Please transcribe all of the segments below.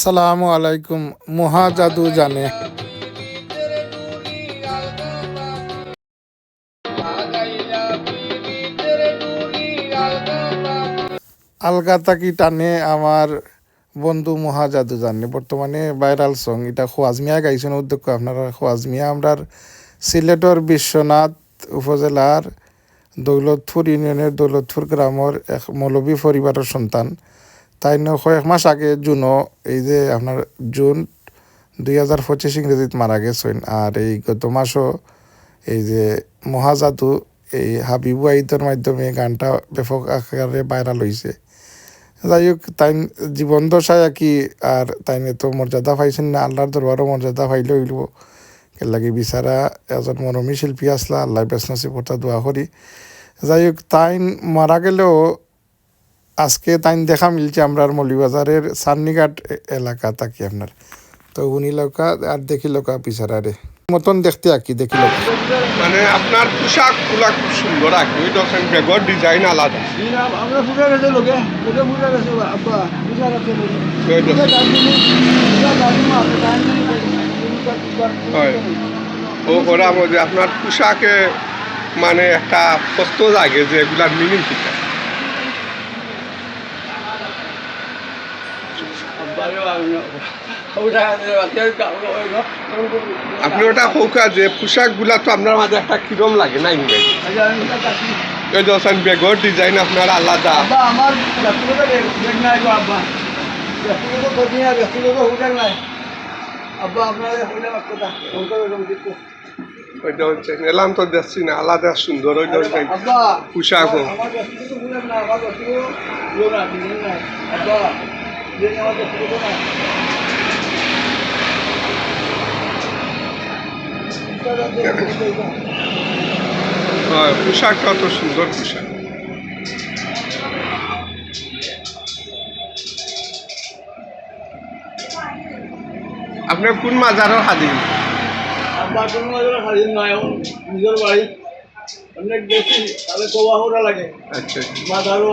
সালামু আলাইকুম মহা জাদু জানে। আলগা তাকি টানে আমার বন্ধু মহা জাদু জানে। বর্তমানে ভাইরাল সং, এটা খোয়াজ মিয়া গাইছেন উদ্যোগ আপনারা খোয়াজ মিয়া, আমরার সিলেটর বিশ্বনাথ উপজেলার দৌলতপুর ইউনিয়নের দৌলতপুর গ্রামের এক মৌলবী পরিবারের সন্তান। তাই কয়েক মাস আগে জুনও, এই যে আপনার জুন দুই হাজার পঁচিশ ইংরেজিত মারা গেছেন। আর এই গত মাসও এই যে মহাজাদু, এই হাবিবু আইদের মাধ্যমে গানটা ব্যাপক আকারে ভাইরাল হয়েছে যাই হোক তাই জীবন দশায় কি, আর তাই তো মর্যাদা পাইছেন না, আল্লাহর দরবারও মর্যাদা পাইলে হইল লাগি বিচারা, এজন মরমী শিল্পী আসলা আল্লাহ বেসনসি পড়তা দোয়া করি। যাই হোক, তাইন মারা গেলেও আজকে তাই দেখা মিলছে আমরা মৌলিবাজারের সান্নিঘাট এ- এলাকা থাকি আপনার। তো উনি লোকা আর দেখি লোকা পিছারারে মতন দেখতে আর কি দেখি লোকা। মানে আপনার পোশাকগুলা খুব সুন্দর আঁকি ওই দেখেন বেগর ডিজাইন আলাদা। হয়। ও ওরা আপনার পোশাকে মানে একটা প্রশ্ন লাগে যে এগুলার মিনিং কি? আপনি ওটা হোকা যে পোশাকগুলা তো আপনার মাঝে একটা কিরম লাগে না ইংরেজি ওই বেগর ডিজাইন আপনার আলাদা। আমার ওইটা হচ্ছে এলাম তো দেখছি না আলাদা সুন্দর ওই আব্বা হয় পোশাকটা তো সুন্দর পোশাক। আপনি কোন মাজারও হাদিন আব্বা কোনো মাঝে হাজির নয় নিজের বাড়ি অনেক বেশি তাহলে কোয়া ওরা লাগে। আচ্ছা মাথারও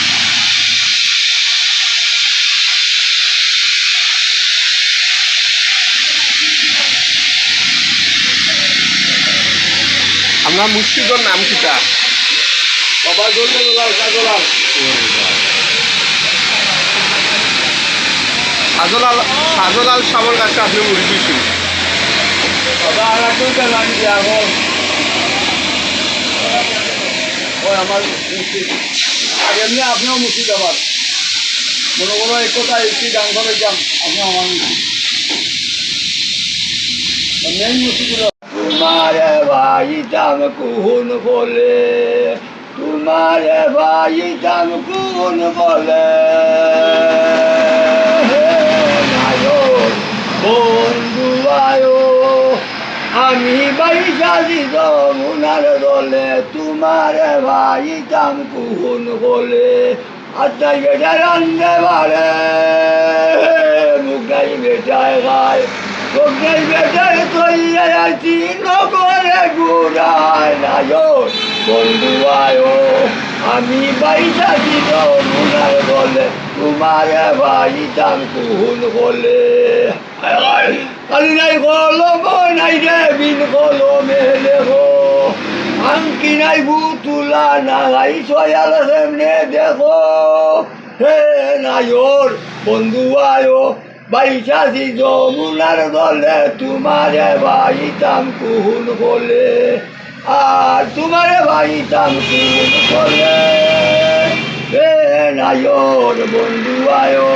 আপনার মুর্শিদর নাম কিটা বাবা জলদি দোলাল কাজলাল সাজলাল সাজলাল সাবর কাছে আপনি মুড়ি দিয়েছেন। বাবা, আর আমার এমনি আপনিও আমার মনে এক কথা একটি করে যাম আপনি আমার মুর্শিদ। তোমারে ভাই দাম কুহুন বলে, তোমারে ভাই দাম কুহুন বলে। বন্ধু আয়ো আমি বাড়ি বাইশালি যমুনার দলে, তোমার ভাই দাম কুহুন বলে আত্মাই বেটা বাড়ে মুখাই বেটায় খায় মুখাই বেটায় তৈয়া আছি নগরে গুড়ায় নায়ো বন্ধু আয়ো আমি বাইশালি যমুনার দলে তোমার ভাই দাম কুহুন বলে কালি নাই কলম নাই রে বিন কলমে লেখো আঙ্কি নাই বুতুলা নাই সয়াল সেমনে দেখো হে নায়র বন্ধু আয়ো বাইশাসি যমুনার দলে তোমারে বাইতাম কুহুল বলে আর তোমারে বাইতাম কুহুন বলে হে নায়র বন্ধু আয়ো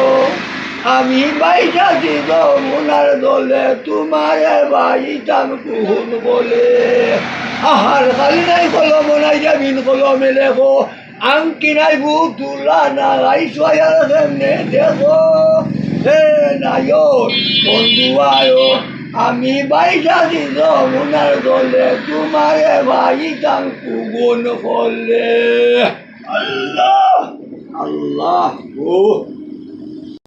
আমি বাইটা দিব মুনার দলে তোমার বাইটাম কুহুল বলে আহার খালি নাই কলম নাই যাবিন কলমে লেখো আংকি নাই বুতুলা নাই সয়ার সামনে দেখো নায়ক বন্ধু আয়ো আমি বাইটা দিব মুনার দলে, তোমার বাইটাম কুগুন ফলে আল্লাহ আল্লাহ, ও